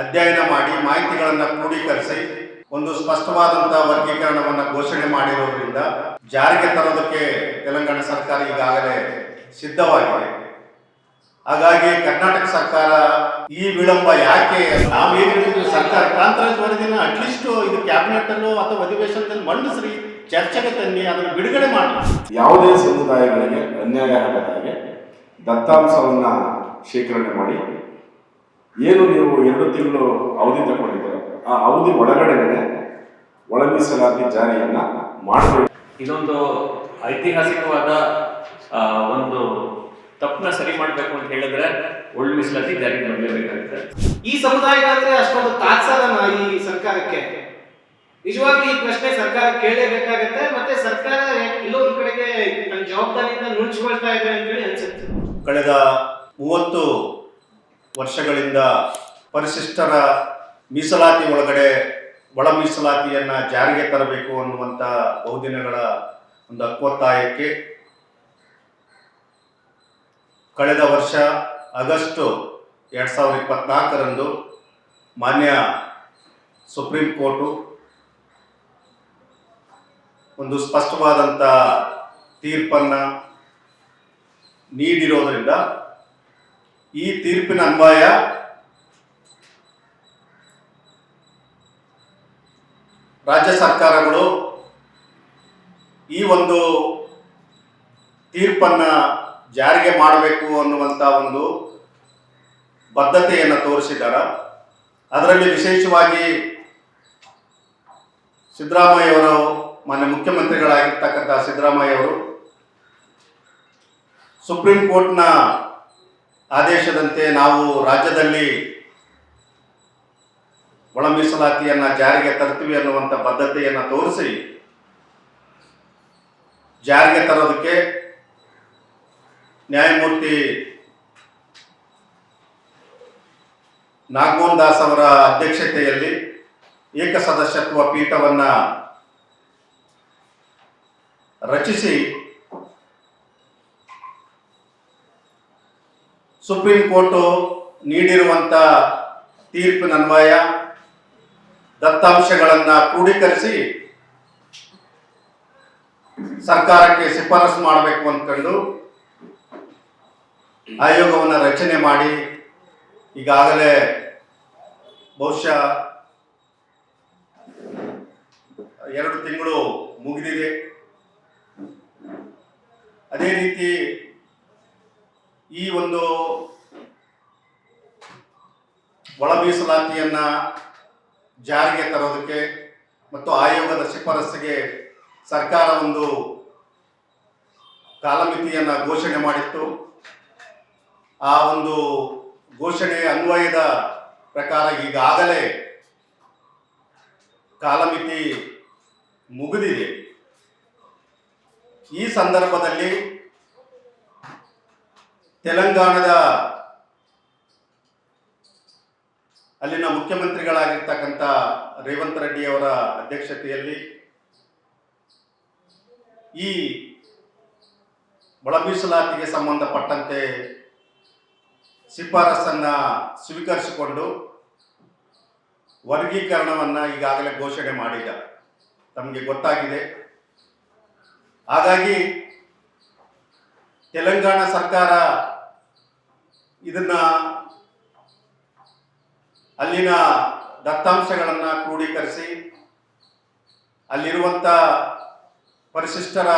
ಅಧ್ಯಯನ ಮಾಡಿ ಮಾಹಿತಿಗಳನ್ನು ಕ್ರೋಢೀಕರಿಸಿ ಒಂದು ಸ್ಪಷ್ಟವಾದಂತಹ ವರ್ಗೀಕರಣವನ್ನು ಘೋಷಣೆ ಮಾಡಿರೋದ್ರಿಂದ ಜಾರಿಗೆ ತರೋದಕ್ಕೆ ತೆಲಂಗಾಣ ಸರ್ಕಾರ ಈಗಾಗಲೇ ಸಿದ್ಧವಾಗಿದೆ. ಹಾಗಾಗಿ ಕರ್ನಾಟಕ ಸರ್ಕಾರ ಈ ವಿಳಂಬ ಯಾಕೆ ನಾವು ಏನ್ ಹೇಳ್ತಿದ್ವಿ ಸರ್ಕಾರ ಕಾಂತರಾಜ್ ವರದಿನ ಅಟ್ಲೀಸ್ಟ್ ಇದು ಕ್ಯಾಬಿನೆಟ್ ಅಲ್ಲೋ ಅಥವಾ ಅಧಿವೇಶನದಲ್ಲಿ ಮಂಡಿಸ್ರಿ, ಚರ್ಚೆಗೆ ತನ್ನಿ, ಅದನ್ನು ಬಿಡುಗಡೆ ಮಾಡಿ. ಯಾವುದೇ ಸಮುದಾಯಗಳಿಗೆ ಅನ್ಯಾಯ ಆಗದಾಗೆ ದತ್ತಾಂಶವನ್ನು ಶೇಖರಣೆ ಮಾಡಿ ಏನು ನೀವು ಎರಡು ತಿಂಗಳು ಅವಧಿ ತಗೊಂಡಿದ್ದೀರ? ಆ ಅವಧಿ ಒಳಗಡೆ ಒಳ ಮೀಸಲಾತಿ ಜಾರಿಯನ್ನ ಮಾಡಬೇಕು. ಇದೊಂದು ಐತಿಹಾಸಿಕವಾದ ಒಂದು ತಪ್ಪನ್ನ ಸರಿ ಮಾಡಬೇಕು ಅಂತ ಹೇಳಿದ್ರೆ ಒಳ್ಳೆ ಮೀಸಲಾತಿ ಜಾರಿಗೆ ಬರಲೇಬೇಕಾಗುತ್ತೆ. ಈ ಸಮುದಾಯ ಅಂದ್ರೆ ಅಷ್ಟೊಂದು ತಾತ್ಸಾರನ ಈ ಸರ್ಕಾರಕ್ಕೆ? ನಿಜವಾಗಿ ಈ ಪ್ರಶ್ನೆ ಸರ್ಕಾರ ಕೇಳಲೇಬೇಕಾಗತ್ತೆ ಮತ್ತೆ ಸರ್ಕಾರ ಇಲ್ಲೊಂದು ಕಡೆಗೆ ತನ್ನ ಜವಾಬ್ದಾರಿಯಿಂದ ನುಣುಚ್ಕೊಳ್ತಾ ಇದೆ ಅಂತೇಳಿ ಅನ್ಸುತ್ತೆ. ಕಳೆದ ಮೂವತ್ತು ವರ್ಷಗಳಿಂದ ಪರಿಶಿಷ್ಟರ ಮೀಸಲಾತಿ ಒಳಗಡೆ ಒಳ ಮೀಸಲಾತಿಯನ್ನು ಜಾರಿಗೆ ತರಬೇಕು ಅನ್ನುವಂಥ ಬಹುದಿನಗಳ ಒಂದು ಹಕ್ಕೊತ್ತಾಯಕ್ಕೆ ಕಳೆದ ವರ್ಷ ಆಗಸ್ಟು ಎರಡು ಸಾವಿರದ ಇಪ್ಪತ್ನಾಲ್ಕರಂದು ಮಾನ್ಯ ಸುಪ್ರೀಂ ಕೋರ್ಟು ಒಂದು ಸ್ಪಷ್ಟವಾದಂಥ ತೀರ್ಪನ್ನು ನೀಡಿರೋದರಿಂದ ಈ ತೀರ್ಪಿನ ಅನ್ವಯ ರಾಜ್ಯ ಸರ್ಕಾರಗಳು ಈ ಒಂದು ತೀರ್ಪನ್ನ ಜಾರಿಗೆ ಮಾಡಬೇಕು ಅನ್ನುವಂಥ ಒಂದು ಬದ್ಧತೆಯನ್ನು ತೋರಿಸಿದ್ದಾರೆ ಅದರಲ್ಲಿ ವಿಶೇಷವಾಗಿ ಸಿದ್ದರಾಮಯ್ಯವರು ಮಾನ್ಯ ಮುಖ್ಯಮಂತ್ರಿಗಳಾಗಿರ್ತಕ್ಕಂಥ ಸಿದ್ದರಾಮಯ್ಯವರು ಸುಪ್ರೀಂ ಕೋರ್ಟ್ನ ಆದೇಶದಂತೆ ನಾವು ರಾಜ್ಯದಲ್ಲಿ ಒಳ ಮೀಸಲಾತಿಯನ್ನು ಜಾರಿಗೆ ತರ್ತೀವಿ ಅನ್ನುವಂಥ ಬದ್ಧತೆಯನ್ನು ತೋರಿಸಿ ಜಾರಿಗೆ ತರೋದಕ್ಕೆ ನ್ಯಾಯಮೂರ್ತಿ ನಾಗಮೋಹನ್ ದಾಸ್ ಅವರ ಅಧ್ಯಕ್ಷತೆಯಲ್ಲಿ ಏಕಸದಸ್ಯತ್ವ ಪೀಠವನ್ನ ರಚಿಸಿ ಸುಪ್ರೀಂ ಕೋರ್ಟು ನೀಡಿರುವಂಥ ತೀರ್ಪಿನನ್ವಯ ದತ್ತಾಂಶಗಳನ್ನು ಕ್ರೋಢೀಕರಿಸಿ ಸರ್ಕಾರಕ್ಕೆ ಶಿಫಾರಸು ಮಾಡಬೇಕು ಅಂದ್ಕೊಂಡು ಆಯೋಗವನ್ನು ರಚನೆ ಮಾಡಿ ಈಗಾಗಲೇ ಬಹುಶಃ ಎರಡು ತಿಂಗಳು ಮುಗಿದಿದೆ. ಅದೇ ರೀತಿ ಈ ಒಂದು ಒಳ ಮೀಸಲಾತಿಯನ್ನ ಜಾರಿಗೆ ತರೋದಕ್ಕೆ ಮತ್ತು ಆಯೋಗದ ಶಿಫಾರಸ್ಸಿಗೆ ಸರ್ಕಾರ ಒಂದು ಕಾಲಮಿತಿಯನ್ನು ಘೋಷಣೆ ಮಾಡಿತ್ತು. ಆ ಒಂದು ಘೋಷಣೆ ಅನ್ವಯದ ಪ್ರಕಾರ ಈಗಾಗಲೇ ಕಾಲಮಿತಿ ಮುಗಿದಿದೆ. ಈ ಸಂದರ್ಭದಲ್ಲಿ ತೆಲಂಗಾಣದ ಅಲ್ಲಿನ ಮುಖ್ಯಮಂತ್ರಿಗಳಾಗಿರ್ತಕ್ಕಂಥ ರೇವಂತ್ ರೆಡ್ಡಿ ಅವರ ಅಧ್ಯಕ್ಷತೆಯಲ್ಲಿ ಈ ಒಳಮೀಸಲಾತಿಗೆ ಸಂಬಂಧಪಟ್ಟಂತೆ ಶಿಫಾರಸನ್ನ ಸ್ವೀಕರಿಸಿಕೊಂಡು ವರ್ಗೀಕರಣವನ್ನು ಈಗಾಗಲೇ ಘೋಷಣೆ ಮಾಡಿದ. ತಮಗೆ ಗೊತ್ತಾಗಿದೆ. ಹಾಗಾಗಿ ತೆಲಂಗಾಣ ಸರ್ಕಾರ ಇದನ್ನ ಅಲ್ಲಿನ ದತ್ತಾಂಶಗಳನ್ನು ಕ್ರೋಢೀಕರಿಸಿ ಅಲ್ಲಿರುವಂಥ ಪರಿಶಿಷ್ಟರ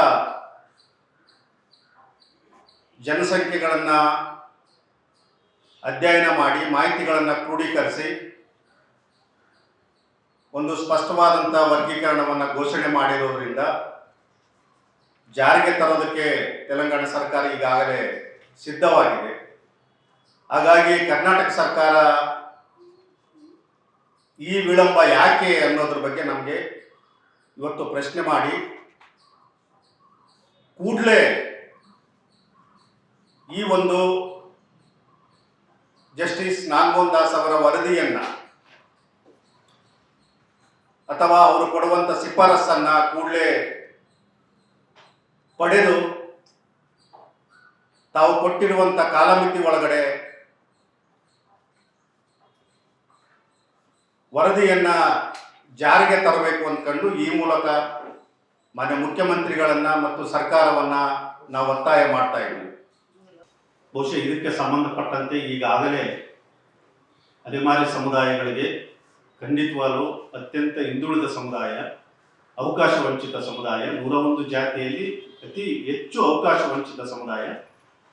ಜನಸಂಖ್ಯೆಗಳನ್ನು ಅಧ್ಯಯನ ಮಾಡಿ, ಮಾಹಿತಿಗಳನ್ನು ಕ್ರೋಢೀಕರಿಸಿ ಒಂದು ಸ್ಪಷ್ಟವಾದಂಥ ವರ್ಗೀಕರಣವನ್ನು ಘೋಷಣೆ ಮಾಡಿರೋದ್ರಿಂದ ಜಾರಿಗೆ ತರೋದಕ್ಕೆ ತೆಲಂಗಾಣ ಸರ್ಕಾರ ಈಗಾಗಲೇ ಸಿದ್ಧವಾಗಿದೆ. ಹಾಗಾಗಿ ಕರ್ನಾಟಕ ಸರ್ಕಾರ ಈ ವಿಳಂಬ ಯಾಕೆ ಅನ್ನೋದ್ರ ಬಗ್ಗೆ ನಮಗೆ ಇವತ್ತು ಪ್ರಶ್ನೆ ಮಾಡಿ ಕೂಡಲೇ ಈ ಒಂದು ಜಸ್ಟಿಸ್ ನಾಗಮೋಹನ್ ದಾಸ್ ಅವರ ವರದಿಯನ್ನ ಅಥವಾ ಅವರು ಕೊಡುವಂಥ ಶಿಫಾರಸ್ಸನ್ನ ಕೂಡಲೇ ಪಡೆದು ತಾವು ಕೊಟ್ಟಿರುವಂತ ಕಾಲಮಿತಿ ಒಳಗಡೆ ವರದಿಯನ್ನ ಜಾರಿಗೆ ತರಬೇಕು ಅಂದ್ಕೊಂಡು ಈ ಮೂಲಕ ಮಾನ್ಯ ಮುಖ್ಯಮಂತ್ರಿಗಳನ್ನ ಮತ್ತು ಸರ್ಕಾರವನ್ನ ನಾವು ಒತ್ತಾಯ ಮಾಡ್ತಾ ಇದ್ದೀವಿ. ಬಹುಶಃ ಇದಕ್ಕೆ ಸಂಬಂಧಪಟ್ಟಂತೆ ಈಗಾಗಲೇ ಅಲೆಮಾರಿ ಸಮುದಾಯಗಳಿಗೆ ಖಂಡಿತವಾಗಲೂ ಅತ್ಯಂತ ಹಿಂದುಳಿದ ಸಮುದಾಯ, ಅವಕಾಶ ವಂಚಿತ ಸಮುದಾಯ, ನೂರ ಒಂದು ಜಾತಿಯಲ್ಲಿ ಅತಿ ಹೆಚ್ಚು ಅವಕಾಶ ವಂಚಿತ ಸಮುದಾಯ,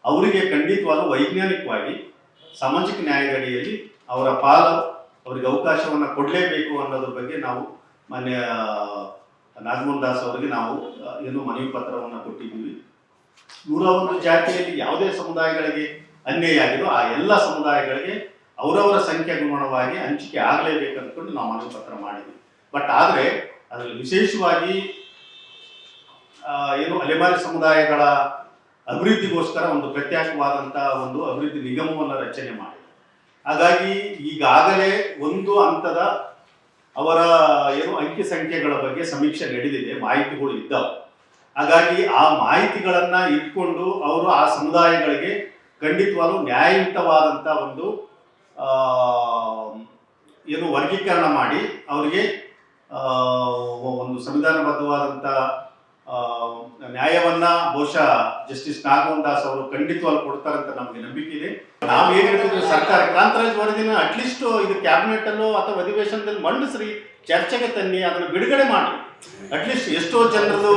ಅವರಿಗೆ ಖಂಡಿತವಾಗಲೂ ವೈಜ್ಞಾನಿಕವಾಗಿ, ಸಾಮಾಜಿಕ ನ್ಯಾಯದಡಿಯಲ್ಲಿ ಅವರ ಪಾಲು ಅವರಿಗೆ ಅವಕಾಶವನ್ನು ಕೊಡಲೇಬೇಕು ಅನ್ನೋದ್ರ ಬಗ್ಗೆ ನಾವು ಮಾನ್ಯ ನಾಗಮೋಹನ್ ದಾಸ್ ಅವರಿಗೆ ನಾವು ಏನು ಮನವಿ ಪತ್ರವನ್ನು ಕೊಟ್ಟಿದ್ದೀವಿ. ನೂರ ಒಂದು ಜಾತಿಯಲ್ಲಿ ಯಾವುದೇ ಸಮುದಾಯಗಳಿಗೆ ಅನ್ಯಾಯ ಆಗಿರೋ ಆ ಎಲ್ಲ ಸಮುದಾಯಗಳಿಗೆ ಅವರವರ ಸಂಖ್ಯಾನುಗುಣವಾಗಿ ಹಂಚಿಕೆ ಆಗಲೇಬೇಕು ಅಂದ್ಕೊಂಡು ನಾವು ಮನವಿ ಪತ್ರ ಮಾಡಿದ್ವಿ. ಬಟ್ ಆದರೆ, ಅದರಲ್ಲಿ ವಿಶೇಷವಾಗಿ ಏನು ಅಲೆಮಾರಿ ಸಮುದಾಯಗಳ ಅಭಿವೃದ್ಧಿಗೋಸ್ಕರ ಒಂದು ಪ್ರತ್ಯೇಕವಾದಂತಹ ಒಂದು ಅಭಿವೃದ್ಧಿ ನಿಗಮವನ್ನು ರಚನೆ ಮಾಡಿ ಹಾಗಾಗಿ ಈಗಾಗಲೇ ಒಂದು ಹಂತದ ಅವರ ಏನು ಅಂಕಿ ಸಂಖ್ಯೆಗಳ ಬಗ್ಗೆ ಸಮೀಕ್ಷೆ ನಡೆದಿದೆ, ಮಾಹಿತಿಗಳು ಇದ್ದಾವೆ. ಹಾಗಾಗಿ ಆ ಮಾಹಿತಿಗಳನ್ನ ಇಟ್ಕೊಂಡು ಅವರು ಆ ಸಮುದಾಯಗಳಿಗೆ ಖಂಡಿತವಾಗ್ಲೂ ನ್ಯಾಯಯುತವಾದಂಥ ಒಂದು ಏನು ವರ್ಗೀಕರಣ ಮಾಡಿ, ಅವರಿಗೆ ಒಂದು ಸಂವಿಧಾನಬದ್ಧವಾದಂಥ ನ್ಯಾಯವನ್ನ ಬಹುಶಃ ಜಸ್ಟಿಸ್ ನಾಗಮೋಹನ್ ದಾಸ್ ಅವರು ಖಂಡಿತವಾಗಿ ಕೊಡ್ತಾರಂತ ನಮಗೆ ನಂಬಿಕೆ ಇದೆ. ನಾವು ಏನ್ ಹೇಳ್ತಿದ್ವಿ ಸರ್ಕಾರ ಕಾಂತರಾಜ್ ವರದಿನ ಅಟ್ಲೀಸ್ಟ್ ಇದು ಕ್ಯಾಬಿನೆಟ್ ಅಲ್ಲೋ ಅಥವಾ ಅಧಿವೇಶನದಲ್ಲಿ ಮಂಡಿಸ್ರಿ ಚರ್ಚೆಗೆ ತನ್ನಿ ಅದನ್ನು ಬಿಡುಗಡೆ ಮಾಡಿ ಅಟ್ಲೀಸ್ಟ್ ಎಷ್ಟೋ ಜನರದು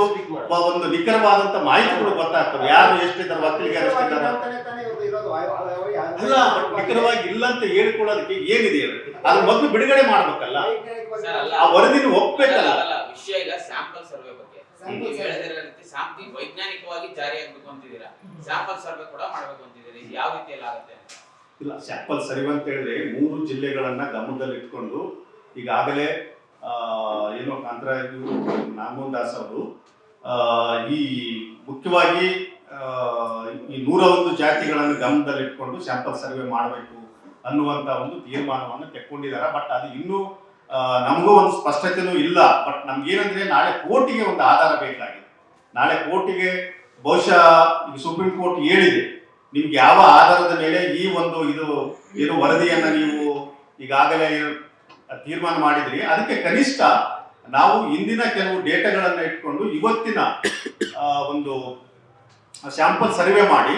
ಒಂದು ನಿಖರವಾದಂತ ಮಾಹಿತಿಗಳು ಗೊತ್ತಾಗ್ತವೆ. ಯಾರು ಎಷ್ಟಿದ್ದಾರೆ ಎಷ್ಟಿದ್ದಾರೆ? ಅಲ್ಲ ನಿಖರವಾಗಿ ಇಲ್ಲ ಅಂತ ಹೇಳ್ಕೊಳ್ಳೋದಕ್ಕೆ ಏನಿದೆ? ಅದ್ರ ಮೊದಲು ಬಿಡುಗಡೆ ಮಾಡ್ಬೇಕಲ್ಲ. ಆ ವರದಿನ ಒಪ್ಬೇಕಲ್ಲ. ವಿಷಯ ಈಗ ಸ್ಯಾಂಪಲ್ ಸರ್ವೆ ರೀತಿ ಶಾಂತಿ ವೈಜ್ಞಾನಿಕವಾಗಿ ಜಾರಿ ಆಗ್ಬೇಕು ಅಂತಿದ್ದೀರಾ? ಸ್ಯಾಂಪಲ್ ಸರ್ವೆ ಕೂಡ ಮಾಡಬೇಕು ಅಂತಿದ್ದೀರಾ? ಇದು ಯಾವ ರೀತಿಯಲ್ಲಿ ಆಗುತ್ತೆ ಅಂತ? ಇಲ್ಲ ಸ್ಯಾಂಪಲ್ ಸರ್ವೆ ಅಂತ ಹೇಳಿದ್ರೆ ಮೂರು ಜಿಲ್ಲೆಗಳನ್ನ ಗಮನದಲ್ಲಿ ಇಟ್ಕೊಂಡು ಈಗಾಗಲೇ ಆ, ಏನು ಕಾಂತರಾಜು ನಾಗಮೋಹನ್ ದಾಸ್ ಅವರು ಆ, ಈ ಮುಖ್ಯವಾಗಿ ಆ, ಈ ನೂರ ಒಂದು ಜಾತಿಗಳನ್ನು ಗಮನದಲ್ಲಿ ಇಟ್ಕೊಂಡು ಸ್ಯಾಂಪಲ್ ಸರ್ವೆ ಮಾಡಬೇಕು ಅನ್ನುವಂತ ಒಂದು ತೀರ್ಮಾನವನ್ನು ತೆಕ್ಕೊಂಡಿದ್ದಾರೆ. ಬಟ್ ಅದು ಇನ್ನೂ ನಮಗೂ ಒಂದು ಸ್ಪಷ್ಟತೆನೂ ಇಲ್ಲ ಬಟ್ ನಮ್ಗೇನಂದ್ರೆ ನಾಳೆ ಕೋರ್ಟಿಗೆ ಒಂದು ಆಧಾರ ಬೇಕಾಗಿದೆ. ನಾಳೆ ಕೋರ್ಟಿಗೆ ಬಹುಶಃ ಸುಪ್ರೀಂ ಕೋರ್ಟ್ ಹೇಳಿದೆ, ನಿಮ್ಗೆ ಯಾವ ಆಧಾರದ ಮೇಲೆ ಈ ಒಂದು ಇದು, ಏನು ವರದಿಯನ್ನ ನೀವು ಈಗಾಗಲೇ ತೀರ್ಮಾನ ಮಾಡಿದ್ರಿ, ಅದಕ್ಕೆ ಕನಿಷ್ಠ ನಾವು ಇಂದಿನ ಕೆಲವು ಡೇಟಾಗಳನ್ನು ಇಟ್ಕೊಂಡು ಇವತ್ತಿನ ಒಂದು ಸ್ಯಾಂಪಲ್ ಸರ್ವೆ ಮಾಡಿ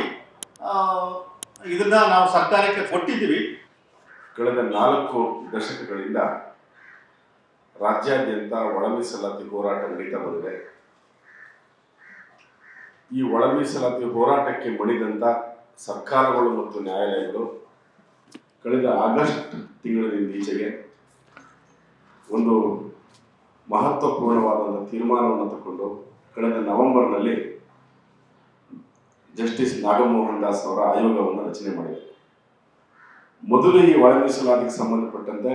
ಇದನ್ನ ನಾವು ಸರ್ಕಾರಕ್ಕೆ ಕೊಟ್ಟಿದ್ದೀವಿ. ಕಳೆದ ನಾಲ್ಕು ದಶಕಗಳಿಂದ ರಾಜ್ಯಾದ್ಯಂತ ಒಳ ಮೀಸಲಾತಿ ಹೋರಾಟ ನಡೀತಾ ಬಂದಿದೆ. ಈ ಒಳ ಮೀಸಲಾತಿ ಹೋರಾಟಕ್ಕೆ ಮಣಿದಂತ ಸರ್ಕಾರಗಳು ಮತ್ತು ನ್ಯಾಯಾಲಯಗಳು ಕಳೆದ ಆಗಸ್ಟ್ ತಿಂಗಳಿನಿಂದ ಈಚೆಗೆ ಒಂದು ಮಹತ್ವಪೂರ್ಣವಾದ ತೀರ್ಮಾನವನ್ನು ತಗೊಂಡು ಕಳೆದ ನವೆಂಬರ್ನಲ್ಲಿ ಜಸ್ಟಿಸ್ ನಾಗಮೋಹನ್ ದಾಸ್ ಅವರ ಆಯೋಗವನ್ನು ರಚನೆ ಮಾಡಿದೆ. ಮೊದಲು ಈ ಒಳ ಮೀಸಲಾತಿಗೆ ಸಂಬಂಧಪಟ್ಟಂತೆ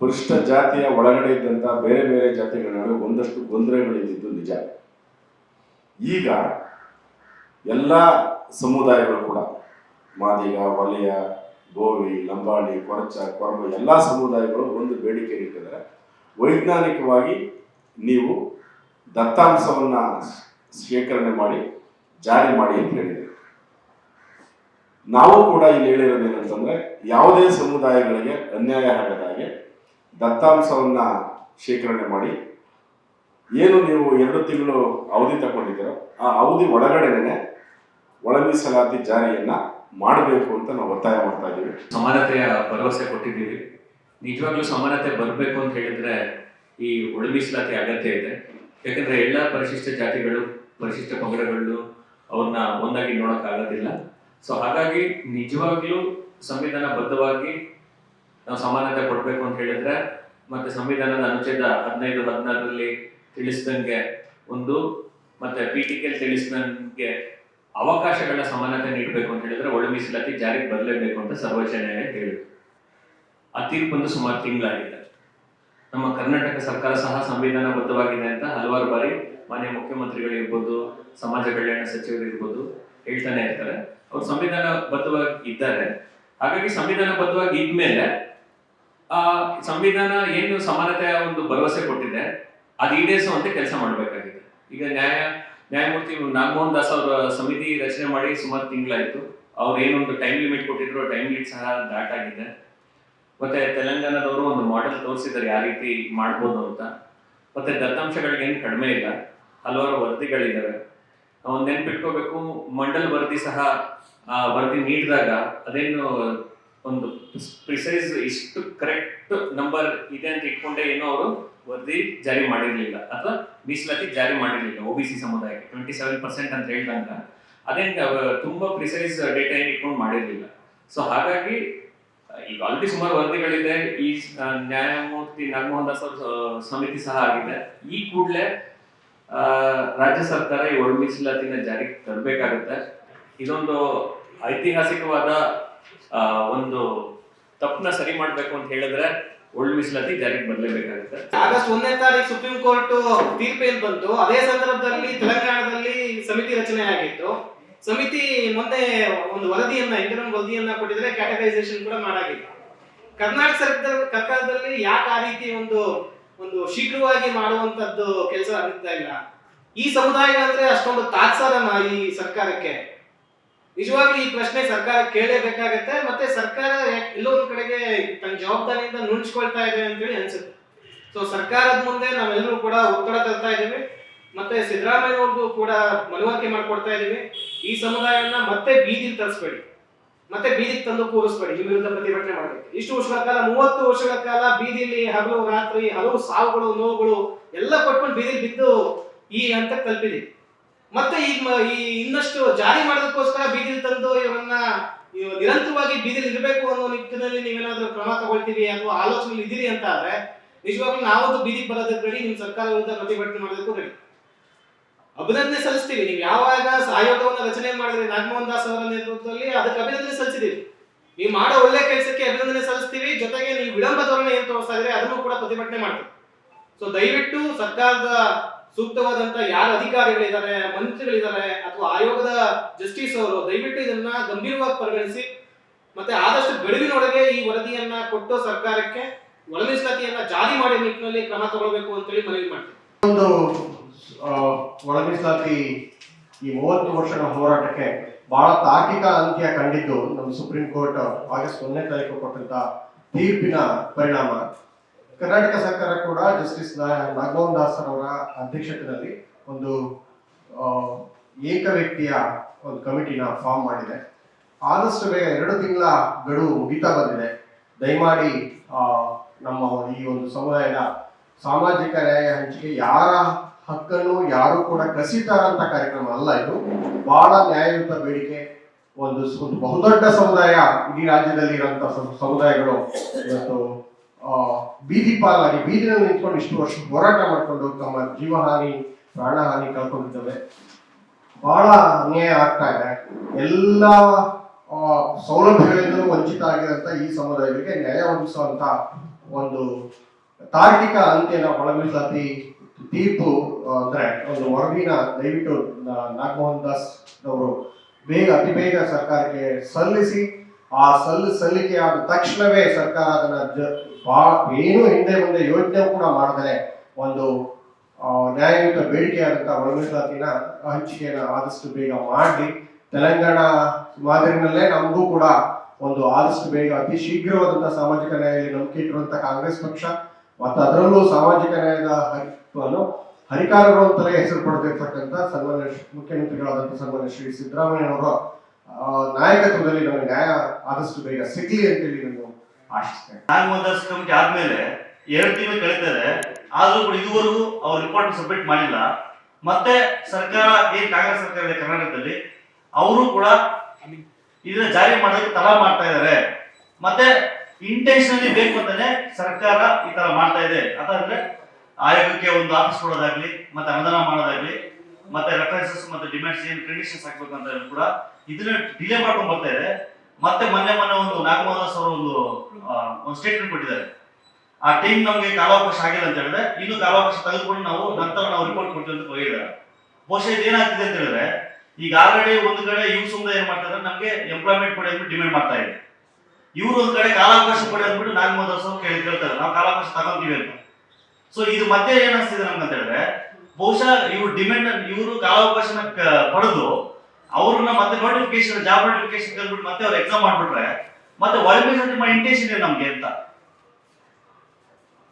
ಪರಿಷ್ಠ ಜಾತಿಯ ಒಳಗಡೆ ಇದ್ದಂತ ಬೇರೆ ಬೇರೆ ಜಾತಿಗಳ ನಡುವೆ ಒಂದಷ್ಟು ಗೊಂದಲಗಳಿದ್ದು ನಿಜ. ಈಗ ಎಲ್ಲ ಸಮುದಾಯಗಳು ಕೂಡ, ಮಾದಿಗ, ವಲಯ, ಗೋವಿ, ಲಂಬಾಣಿ, ಕೊರಚ, ಕೊರಬ ಎಲ್ಲ ಸಮುದಾಯಗಳು ಒಂದು ಬೇಡಿಕೆ ಇಟ್ಟಿದ್ದಾರೆ. ವೈಜ್ಞಾನಿಕವಾಗಿ ನೀವು ದತ್ತಾಂಶವನ್ನ ಶೇಖರಣೆ ಮಾಡಿ, ಜಾರಿ ಮಾಡಿ ಅಂತ ಹೇಳಿದ್ರು ನಾವು ಕೂಡ ಇಲ್ಲಿ ಹೇಳಿರೋದೇನಂತಂದ್ರೆ, ಯಾವುದೇ ಸಮುದಾಯಗಳಿಗೆ ಅನ್ಯಾಯ ಆಗದ ಹಾಗೆ ದತ್ತಾಂಶವನ್ನ ಶೇಖರಣೆ ಮಾಡಿ ಏನು ನೀವು ಎರಡು ತಿಂಗಳು ಅವಧಿ ತಗೊಂಡಿದ್ದೀರೋ ಆ ಅವಧಿ ಒಳಗಡೆನೆ ಒಳಮೀಸಲಾತಿ ಜಾರಿಯನ್ನ ಮಾಡಬೇಕು ಅಂತ ನಾವು ಒತ್ತಾಯ ಮಾಡ್ತಾ ಇದ್ದೀವಿ. ಸಮಾನತೆಯ ಭರವಸೆ ಕೊಟ್ಟಿದ್ದೀವಿ. ನಿಜವಾಗ್ಲೂ ಸಮಾನತೆ ಬರಬೇಕು ಅಂತ ಹೇಳಿದ್ರೆ ಈ ಒಳಮೀಸಲಾತಿ ಅಗತ್ಯ ಇದೆ. ಯಾಕಂದ್ರೆ ಎಲ್ಲ ಪರಿಶಿಷ್ಟ ಜಾತಿಗಳು, ಪರಿಶಿಷ್ಟ ಪಂಗಡಗಳು ಅವ್ರನ್ನ ಒಂದಾಗಿ ನೋಡೋಕ್ಕಾಗೋದಿಲ್ಲ. ಸೊ ಹಾಗಾಗಿ ನಿಜವಾಗ್ಲೂ ಸಂವಿಧಾನಬದ್ಧವಾಗಿ ನಾವು ಸಮಾನತೆ ಕೊಡಬೇಕು ಅಂತ ಹೇಳಿದ್ರೆ ಮತ್ತೆ ಸಂವಿಧಾನದ ಅನುಚ್ಛೇದ ಹದಿನೈದು, ಹದಿನಾರರಲ್ಲಿ ತಿಳಿಸಿದಂಗೆ ಒಂದು, ಮತ್ತೆ ಪಿ ಟಿ ತಿಳಿಸಿದಂಗೆ ಅವಕಾಶಗಳ ಸಮಾನತೆ ನೀಡಬೇಕು ಅಂತ ಹೇಳಿದ್ರೆ ಒಳ ಮೀಸಲಾತಿ ಜಾರಿಗೆ ಬರಲೇಬೇಕು ಅಂತ ಸರ್ವೋಚ್ಚ ನ್ಯಾಯಾಲಯ ಹೇಳಿತು ಆ ತೀರ್ಪು ಬಂದು ಸುಮಾರು ತಿಂಗಳಾಗಿದೆ. ನಮ್ಮ ಕರ್ನಾಟಕ ಸರ್ಕಾರ ಸಹ ಸಂವಿಧಾನಬದ್ಧವಾಗಿದೆ ಅಂತ ಹಲವಾರು ಬಾರಿ ಮಾನ್ಯ ಮುಖ್ಯಮಂತ್ರಿಗಳಿರ್ಬೋದು, ಸಮಾಜ ಕಲ್ಯಾಣ ಸಚಿವರು ಇರ್ಬೋದು ಹೇಳ್ತಾನೆ ಇರ್ತಾರೆ. ಅವ್ರು ಸಂವಿಧಾನಬದ್ಧವಾಗಿ ಇದ್ದಾರೆ. ಹಾಗಾಗಿ ಸಂವಿಧಾನಬದ್ಧವಾಗಿ ಇದ್ಮೇಲೆ ಆ ಸಂವಿಧಾನ ಏನು ಸಮಾನತೆಯ ಒಂದು ಭರವಸೆ ಕೊಟ್ಟಿದೆ, ಅದು ಈಡೇರಿಸುವಂತೆ ಕೆಲಸ ಮಾಡಬೇಕಾಗಿದೆ. ಈಗ ನ್ಯಾಯ, ನ್ಯಾಯಮೂರ್ತಿ ನಾಗಮೋಹನ್ ದಾಸ್ ಅವರ ಸಮಿತಿ ರಚನೆ ಮಾಡಿ ಸುಮಾರು ತಿಂಗಳಾಯ್ತು. ಅವ್ರು ಏನೊಂದು ಟೈಮ್ ಲಿಮಿಟ್ ಕೊಟ್ಟಿದ್ರು ಟೈಮ್ ಲಿಮಿಟ್ ಸಹ ದಾಟಾಗಿದೆ. ಮತ್ತೆ ತೆಲಂಗಾಣದವರು ಒಂದು ಮಾಡೆಲ್ ತೋರಿಸಿದ್ದಾರೆ, ಯಾವ ರೀತಿ ಮಾಡ್ಬೋದು ಅಂತ. ಮತ್ತೆ ದತ್ತಾಂಶಗಳಿಗೇನು ಕಡಿಮೆ ಇಲ್ಲ, ಹಲವಾರು ವರದಿಗಳಿದ್ದಾವೆ ನೆನ್ಪಿಟ್ಕೋಬೇಕು, ಮಂಡಲ್ ವರದಿ ಸಹ ವರದಿ ನೀಡಿದಾಗ ಅದೇನು ಒಂದು ಪ್ರಿಸೈಸ್ ಇಷ್ಟು ಕರೆಕ್ಟ್ ನಂಬರ್ ಇದೆ ಅಂತ ಇಟ್ಕೊಂಡೆ ಏನೋ ಅವರು ವರದಿ ಜಾರಿ ಮಾಡಿರಲಿಲ್ಲ ಅಥವಾ ಮೀಸಲಾತಿ ಜಾರಿ ಮಾಡಿರಲಿಲ್ಲ ಒ ಬಿ ಸಿ ಸಮುದಾಯಕ್ಕೆ ಟ್ವೆಂಟಿ ಸೆವೆನ್ ಪರ್ಸೆಂಟ್ ಅಂತ ಹೇಳಿದಾಗ. ಅದೇ ತುಂಬಾ ಪ್ರಿಸೈಸ್ ಡೇಟಾ ಏನು ಇಟ್ಕೊಂಡು ಮಾಡಿರಲಿಲ್ಲ. ಸೊ ಹಾಗಾಗಿ, ಈಗ ಆಲ್ರೆಡಿ ಸುಮಾರು ವರದಿಗಳಿದೆ, ಈ ನ್ಯಾಯಮೂರ್ತಿ ನಾಗಮೋಹನ್ ದಾಸ್ ಸಮಿತಿ ಸಹ ಆಗಿದೆ. ಈ ಕೂಡಲೇ ರಾಜ್ಯ ಸರ್ಕಾರ ಈ ಒಳ ಮೀಸಲಾತಿನ ಜಾರಿಗೆ ತರಬೇಕಾಗುತ್ತೆ. ಇದೊಂದು ಐತಿಹಾಸಿಕವಾದ ಒಂದು ತಪ್ಪನ್ನ ಸರಿ ಮಾಡಬೇಕು ಅಂತ ಹೇಳಿದ್ರೆ ಒಳ್ಳೆ ಮೀಸಲಾತಿ ಜಾರಿಗೆ ಬರಲೇಬೇಕಾಗುತ್ತೆ. ಆಗಸ್ಟ್ ಒಂದನೇ ತಾರೀಕು ಸುಪ್ರೀಂ ಕೋರ್ಟ್ ತೀರ್ಪು ಏನ್ ಬಂತು? ಅದೇ ಸಂದರ್ಭದಲ್ಲಿ ತೆಲಂಗಾಣದಲ್ಲಿ ಸಮಿತಿ ರಚನೆ ಆಗಿತ್ತು. ಸಮಿತಿ ಮೊನ್ನೆ ಒಂದು ವರದಿಯನ್ನ ಇಂಟರ್ನಲ್ ವರದಿಯನ್ನ ಕೊಟ್ಟಿದ್ರೆ ಕ್ಯಾಟಗರೈಸೇಷನ್ ಕೂಡ ಮಾಡಾಗಿಲ್ಲ ಕರ್ನಾಟಕ ಸರ್ಕಾರ, ಸರ್ಕಾರದಲ್ಲಿ ಯಾಕೆ ಆ ರೀತಿ ಒಂದು ಒಂದು ಶೀಘ್ರವಾಗಿ ಮಾಡುವಂತದ್ದು ಕೆಲಸ ಆಗ್ತಾ ಇಲ್ಲ? ಈ ಸಮುದಾಯಗಳಂದ್ರೆ ಅಷ್ಟೊಂದು ತಾತ್ಸಾರನ ಈ ಸರ್ಕಾರಕ್ಕೆ. ನಿಜವಾಗ್ಲೂ ಈ ಪ್ರಶ್ನೆ ಸರ್ಕಾರ ಕೇಳಲೇಬೇಕಾಗತ್ತೆ ಮತ್ತೆ ಸರ್ಕಾರ ಎಲ್ಲೊಂದು ಕಡೆಗೆ ತನ್ನ ಜವಾಬ್ದಾರಿಯಿಂದ ನುಣುಚ್ಕೊಳ್ತಾ ಇದೆ ಅಂತೇಳಿ ಅನ್ಸುತ್ತೆ. ಸೊ ಸರ್ಕಾರದ ಮುಂದೆ ನಾವೆಲ್ಲರೂ ಕೂಡ ಒತ್ತಡ ತರ್ತಾ ಇದೀವಿ ಮತ್ತೆ ಸಿದ್ದರಾಮಯ್ಯ ಅವ್ರಿಗೂ ಕೂಡ ಮನವರಿಕೆ ಮಾಡ್ಕೊಡ್ತಾ ಇದೀವಿ ಈ ಸಮುದಾಯನ ಮತ್ತೆ ಬೀದಿಗೆ ತರಿಸ್ಬೇಡಿ, ಮತ್ತೆ ಬೀದಿಗೆ ತಂದು ಕೂರಿಸ್ಬೇಡಿ, ಈ ವಿರುದ್ಧ ಪ್ರತಿಭಟನೆ ಮಾಡಬೇಕು. ಇಷ್ಟು ವರ್ಷಗಳ ಕಾಲ, ಮೂವತ್ತು ವರ್ಷಗಳ ಕಾಲ ಬೀದಿಲಿ ಹಗಲು ರಾತ್ರಿ ಹಲವು ಸಾವುಗಳು, ನೋವುಗಳು ಎಲ್ಲ ಪಟ್ಕೊಂಡು ಬೀದಿಲಿ ಬಿದ್ದು ಈ ಹಂತಕ್ಕೆ ತಲುಪಿದೆ ಮತ್ತೆ ಈ ಇನ್ನಷ್ಟು ಜಾರಿ ಮಾಡೋದಕ್ಕೋಸ್ಕರ ಬೀದಿಲಿ ತಂದು ಇವರನ್ನ ನಿರಂತರವಾಗಿ ಬೀದಿಲಿ ಇರಬೇಕು ಅನ್ನೋ ನಿಟ್ಟಿನಲ್ಲಿ ನೀವೇನಾದ್ರೂ ಕ್ರಮ ತಗೊಳ್ತೀವಿ ಅಥವಾ ಆಲೋಚನೆ ಇದ್ದೀರಿ ಅಂತ ಆದ್ರೆ, ನಿಜವಾಗ್ಲೂ ನಾವೊಂದು ಬೀದಿಗೆ ಬರೋದಕ್ಕೆ ರೆಡಿ ನಿಮ್ ಸರ್ಕಾರ ವಿರುದ್ಧ ಪ್ರತಿಭಟನೆ ಮಾಡೋದಕ್ಕೂ ರೆಡಿ ಅಭಿನಂದನೆ ಸಲ್ಲಿಸ್ತೀವಿ. ನೀವು ಯಾವಾಗ ಆಯೋಗವನ್ನು ರಚನೆ ಮಾಡಿದ್ರೆ ನಾಗಮೋಹನ್ ದಾಸ್ ಅವರ ನೇತೃತ್ವದಲ್ಲಿ ಅದಕ್ಕೆ ಅಭಿನಂದನೆ ಸಲ್ಲಿಸಿದ್ದೀವಿ. ನೀವು ಮಾಡೋ ಒಳ್ಳೆ ಕೆಲಸಕ್ಕೆ ಅಭಿನಂದನೆ ಸಲ್ಲಿಸ್ತೀವಿ. ಜೊತೆಗೆ ನೀವು ವಿಳಂಬ ಧೋರಣೆ ಏನು ತೋರಿಸ್ತಾ ಇದ್ರೆ ಅದನ್ನು ಕೂಡ ಪ್ರತಿಭಟನೆ ಮಾಡ್ತೀವಿ. ಸೊ ದಯವಿಟ್ಟು ಸರ್ಕಾರದ ಸೂಕ್ತವಾದಂತ ಯಾರು ಅಧಿಕಾರಿಗಳಿದ್ದಾರೆ ಮಂತ್ರಿಗಳಿದ್ದಾರೆ ಅಥವಾ ಆಯೋಗದ ಜಸ್ಟಿಸ್ ಅವರು, ದಯವಿಟ್ಟು ಇದನ್ನ ಗಂಭೀರವಾಗಿ ಪರಿಗಣಿಸಿ. ಮತ್ತೆ ಆದಷ್ಟು ಗಡುವಿನೊಳಗೆ ಈ ವರದಿಯನ್ನ ಕೊಟ್ಟು ಸರ್ಕಾರಕ್ಕೆ ಒಳಮೀಸಲಾತಿಯನ್ನ ಜಾರಿ ಮಾಡಿದ ನಿಟ್ಟಿನಲ್ಲಿ ಕ್ರಮ ತಗೊಳ್ಬೇಕು ಅಂತೇಳಿ ಮನವಿ ಮಾಡ್ತೀವಿ ಒಂದು ಒಳಮೀಸಲಾತಿ ಒಳ ಈ ಮೂವತ್ತು ವರ್ಷಗಳ ಹೋರಾಟಕ್ಕೆ ಬಹಳ ತಾರ್ಕಿಕ ಅಂತ್ಯ ಕಂಡಿದ್ದು ನಮ್ಮ ಸುಪ್ರೀಂ ಕೋರ್ಟ್, ಆಗಸ್ಟ್ ಒಂದನೇ ತಾರೀಕು ಕೊಟ್ಟಂತ ತೀರ್ಪಿನ ಪರಿಣಾಮ. ಕರ್ನಾಟಕ ಸರ್ಕಾರ ಕೂಡ ಜಸ್ಟಿಸ್ ನಾಗಮೋಹನ್ ದಾಸ್ ಅವರ ಅಧ್ಯಕ್ಷತೆಯಲ್ಲಿ ಒಂದು ಏಕ ವ್ಯಕ್ತಿಯ ಒಂದು ಕಮಿಟಿನ ಫಾರ್ಮ್ ಮಾಡಿದೆ. ಆದಷ್ಟು ಬೇಗ ಎರಡು ತಿಂಗಳ ಗಡುವು ಮುಗಿತಾ ಬಂದಿದೆ. ದಯಮಾಡಿ ನಮ್ಮ ಈ ಒಂದು ಸಮುದಾಯದ ಸಾಮಾಜಿಕ ನ್ಯಾಯ ಹಂಚಿಕೆ ಯಾರ ಹಕ್ಕನ್ನು ಯಾರು ಕೂಡ ಕಸಿತಾರಂತ ಕಾರ್ಯಕ್ರಮ ಅಲ್ಲ ಇದು. ಬಹಳ ನ್ಯಾಯಯುತ ಬೇಡಿಕೆ ಒಂದು ಬಹುದೊಡ್ಡ ಸಮುದಾಯ ಇಡೀ ರಾಜ್ಯದಲ್ಲಿ ಇರುವಂತಹ ಸಮುದಾಯಗಳು ಇವತ್ತು ಬೀದಿ ಪಾಲಾಗಿ, ಬೀದಿನಲ್ಲಿ ನಿಂತ್ಕೊಂಡು ಇಷ್ಟು ವರ್ಷ ಹೋರಾಟ ಮಾಡಿಕೊಂಡು ತಮ್ಮ ಜೀವಹಾನಿ, ಪ್ರಾಣಹಾನಿ ಕಳ್ಕೊಂಡಿದ್ದಾವೆ. ಬಹಳ ಅನ್ಯಾಯ ಆಗ್ತಾ ಇದೆ. ಎಲ್ಲ ಸೌಲಭ್ಯಗಳಿಂದ ವಂಚಿತ ಆಗಿರಂತ ಈ ಸಮುದಾಯಗಳಿಗೆ ನ್ಯಾಯ ಒದಗಿಸುವಂತ ಒಂದು ತಾರ್ಕಿಕ ಅಂತ್ಯನ ಒಳ ಮೀಸಲಾತಿ ತೀರ್ಪು ಅಂದ್ರೆ ಒಂದು ವರದಿನ ದಯವಿಟ್ಟು ನಾಗಮೋಹನ್ ದಾಸ್ ಅವರು ಬೇಗ, ಅತಿ ಬೇಗ ಸರ್ಕಾರಕ್ಕೆ ಸಲ್ಲಿಸಿ ಆ ಸಲ್ ಸಲ್ಲಿಕೆ ಆದ ತಕ್ಷಣವೇ ಸರ್ಕಾರ ಅದನ್ನ ಏನು ಹಿಂದೆ ಮುಂದೆ ಯೋಚನೆ ಕೂಡ ಮಾಡದೆ ಒಂದು ನ್ಯಾಯಯುತ ಬೇಡಿಕೆಯಾದಂತಹ ಆದಂತಹ ಮೀಸಲಾತಿನ ಹಂಚಿಕೆಯನ್ನು ಆದಷ್ಟು ಬೇಗ ಮಾಡಿ ತೆಲಂಗಾಣ ಮಾದರಿನಲ್ಲೇ ನಮಗೂ ಕೂಡ ಒಂದು ಆದಷ್ಟು ಬೇಗ ಅತಿ ಶೀಘ್ರವಾದಂತಹ ಸಾಮಾಜಿಕ ನ್ಯಾಯದಲ್ಲಿ ನಂಬಿಕೆ ಇಟ್ಟಿರುವಂತಹ ಕಾಂಗ್ರೆಸ್ ಪಕ್ಷ, ಮತ್ತು ಅದರಲ್ಲೂ ಸಾಮಾಜಿಕ ನ್ಯಾಯದ ಹಕ್ಕನ್ನು ಹರಿಕಾರರು ಅಂತಲೇ ಹೆಸರು ಪಡೆದಿರ್ತಕ್ಕಂಥ ಸನ್ಮಾನ್ಯ ಮುಖ್ಯಮಂತ್ರಿಗಳಾದಂಥ ಸನ್ಮಾನ್ಯ ಶ್ರೀ ಸಿದ್ದರಾಮಯ್ಯ ಅವರ ನಾಯಕತ್ವದಲ್ಲಿ ನಮಗೆ ನ್ಯಾಯ ಆದಷ್ಟು ಬೇಗ ಸಿಗ್ಲಿ ಅಂತೇಳಿ ನಾನು ಆಶಿಸ್ತೇನೆ. ಕಮಿಟಿ ಆದ್ಮೇಲೆ ಎರಡು ತಿಂಗಳು ಕಳೀತದೆ, ಆದ್ರೂ ಕೂಡ ಇದುವರೆಗೂ ಅವ್ರ ರಿಪೋರ್ಟ್ ಸಬ್ಮಿಟ್ ಮಾಡಿಲ್ಲ. ಮತ್ತೆ ಸರ್ಕಾರ, ಏನ್ ಕಾಂಗ್ರೆಸ್ ಸರ್ಕಾರ ಇದೆ ಕರ್ನಾಟಕದಲ್ಲಿ, ಅವರು ಕೂಡ ಇದನ್ನ ಜಾರಿ ಮಾಡೋದಕ್ಕೆ ತಲಾ ಮಾಡ್ತಾ ಇದ್ದಾರೆ. ಮತ್ತೆ ಇಂಟೆನ್ಷನಲಿ ಬೇಕು ಅಂತಾನೆ ಸರ್ಕಾರ ಈ ತರ ಮಾಡ್ತಾ ಇದೆ. ಅದಂದ್ರೆ ಆಯೋಗಕ್ಕೆ ಒಂದು ಆಫೀಸ್ ಕೊಡೋದಾಗ್ಲಿ, ಮತ್ತೆ ಅನುದಾನ ಮಾಡೋದಾಗ್ಲಿ, ಮತ್ತೆ ರೆಫರೆನ್ಸಸ್ ಮತ್ತೆ ಡಿಮ್ಯಾಂಡ್ಸ್ ಏನ್ ಕಂಡೀಷನ್ಸ್ ಅಂತ ಕೂಡ ಇದನ್ನ ಡಿಲೇ ಮಾಡ್ಕೊಂಡು ಬರ್ತಾ ಇದೆ ಮತ್ತೆ ಮೊನ್ನೆ ಮೊನ್ನೆ ಒಂದು ನಾಗಮೋಹನ್ ಅವರು ಒಂದು ಸ್ಟೇಟ್ಮೆಂಟ್ ಕೊಟ್ಟಿದ್ದಾರೆ. ಆ ಟೈಮ್ ನಮಗೆ ಕಾಲಾವಕಾಶ ಆಗಿಲ್ಲ ಅಂತ ಹೇಳಿದ್ರೆ ಇನ್ನು ಕಾಲಾವಕಾಶ ತೆಗೆದುಕೊಂಡು ನಾವು ನಂತರ ನಾವು ರಿಪೋರ್ಟ್ ಕೊಡ್ತೀವಿ ಅಂತ ಹೇಳಿದ್ದಾರೆ ಬಹುಶಃ ಇದೇನಾಗ್ತಿದೆ ಅಂತ ಹೇಳಿದ್ರೆ, ಈಗ ಆಲ್ರೆಡಿ ಒಂದು ಕಡೆ ಇವ್ ಸುಮ್ಮನೆ ಏನ್ ಮಾಡ್ತಾರೆ ನಮಗೆ ಎಂಪ್ಲಾಯ್ಮೆಂಟ್ ಕೊಡಿ ಅಂದ್ಬಿಟ್ಟು ಡಿಮ್ಯಾಂಡ್ ಮಾಡ್ತಾ ಇದೆ. ಇವರು ಒಂದ್ ಕಡೆ ಕಾಲಾವಕಾಶ ಕೊಡಿ ಅಂದ್ಬಿಟ್ಟು ನಾಗಮೋಹನ್ ಅವ್ರು ಕೇಳಿ ಕೇಳ್ತಾರೆ, ನಾವು ಕಾಲಾವಕಾಶ ತಗೊಂತೀವಿ ಅಂತ. ಸೊ ಇದು ಮತ್ತೆ ಏನಿಸ್ತಿದೆ ನಮ್ಗೆ ಅಂತ ಹೇಳಿದ್ರೆ, ಬಹುಶಃ ಇವ್ರು ಡಿಮ್ಯಾಂಡ್ ಇವರು ಕಾಲಾವಕಾಶನ ಪಡೆದು ಅವ್ರನ್ನ ಮತ್ತೆ ನೋಟಿಫಿಕೇಶನ್ ಜಾಬ್ ನೋಟಿಫಿಕೇಶನ್ ಕಲ್ಬಿಟ್ಟು ಮತ್ತೆ ಅವ್ರು ಎಕ್ಸಾಮ್ ಮಾಡ್ಬಿಟ್ರೆ, ಮತ್ತೆ ಒಳ ನಿಮ್ಮ ಇಂಟೆನ್ಷನ್ ಇದೆ ನಮ್ಗೆ ಅಂತ?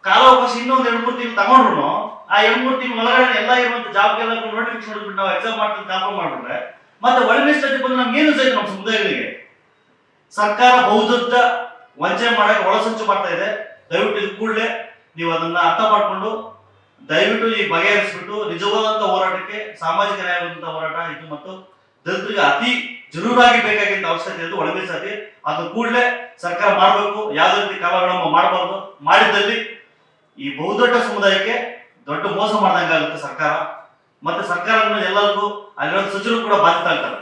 ಕಾಲಾವಕಾಶ ಇನ್ನೊಂದು ಎರಡು ಮೂರು ತಗೊಂಡ್ರು ಆ ಎರಡು ಮೂರು ತಿಂಗಳು ಒಳಗಡೆ ಎಲ್ಲ ಇರುವಂತ ಜಾಬ್ಗೆಲ್ಲ ನೋಟಿಫಿಕೇಶನ್ ಹೊಡೆದ್ಬಿಟ್ಟು ನಾವು ಎಕ್ಸಾಮ್ ಮಾಡ್ತೀವಿ ಕಾಪರ್ ಮಾಡ್ಬಿಟ್ರೆ, ಮತ್ತೆ ಒಳ ಮೀಸಲಾತಿ ಬಂದು ನಮ್ಗೆ ಏನು ಸರಿ ನಮ್ಮ ಸಮುದಾಯಗಳಿಗೆ? ಸರ್ಕಾರ ಬಹುದೊಡ್ಡ ವಂಚನೆ ಮಾಡಕ್ಕೆ ಒಳಸಂಚು ಮಾಡ್ತಾ ಇದೆ. ದಯವಿಟ್ಟು ಇದು ಕೂಡಲೇ ನೀವು ಅದನ್ನ ಅರ್ಥ ಮಾಡಿಕೊಂಡು, ದಯವಿಟ್ಟು ಈ ಬಗೆಹರಿಸ್ಬಿಟ್ಟು ನಿಜವಾದಂತ ಹೋರಾಟಕ್ಕೆ, ಸಾಮಾಜಿಕ ನ್ಯಾಯವಾದಂತ ಹೋರಾಟ ಇದು ಮತ್ತು ದಲಿತರಿಗೆ ಅತಿ ಜರೂರಾಗಿ ಬೇಕಾಗಿದ್ದ ಅವಶ್ಯಕತೆ ಇದ್ದು ಒಳಗೆ ಮೀಸಲಾತಿ ಅದು ಕೂಡಲೇ ಸರ್ಕಾರ ಮಾಡಬೇಕು. ಯಾವುದೇ ರೀತಿ ಕಾಲ ವಿಳಂಬ ಮಾಡಬಾರ್ದು. ಮಾಡಿದ್ದಲ್ಲಿ ಈ ಬಹುದೊಡ್ಡ ಸಮುದಾಯಕ್ಕೆ ದೊಡ್ಡ ಮೋಸ ಮಾಡ್ದಂಗಾಗುತ್ತೆ ಸರ್ಕಾರ. ಮತ್ತೆ ಸರ್ಕಾರ ಎಲ್ಲರಿಗೂ ಅಲ್ಲಿರೋ ಸಚಿವರು ಕೂಡ ಬಾಧಿತ ಆಗ್ತಾರೆ.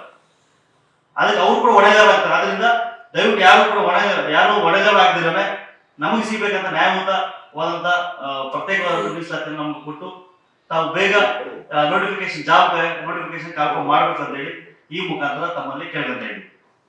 ಅದಕ್ಕೆ ಅವರು ಕೂಡ ಹೊಣೆಗಾರ ಆಗ್ತಾರೆ. ಅದರಿಂದ ದಯವಿಟ್ಟು ಯಾರು ಕೂಡ ಹೊಣೆ ಯಾರು ಹೊಣೆಗಾರ ಆಗದಿರನೆ ನಮಗೆ ಸಿಗಬೇಕಂತ ನ್ಯಾಯಯುತವಾದಂತ ಪ್ರತ್ಯೇಕವಾದ ನಮ್ಗೆ ಕೊಟ್ಟು ತಾವು ಬೇಗ ನೋಟಿಫಿಕೇಶನ್ ಜಾಬ್ ನೋಟಿಫಿಕೇಶನ್ ಕಾಲ್ಫಾರ್ಮ್ ಮಾಡ್ಬೇಕಂತ ಹೇಳಿ ಈ ಮುಖಾಂತರ ತಮ್ಮಲ್ಲಿ ಕೇಳ್ಕೊಂತ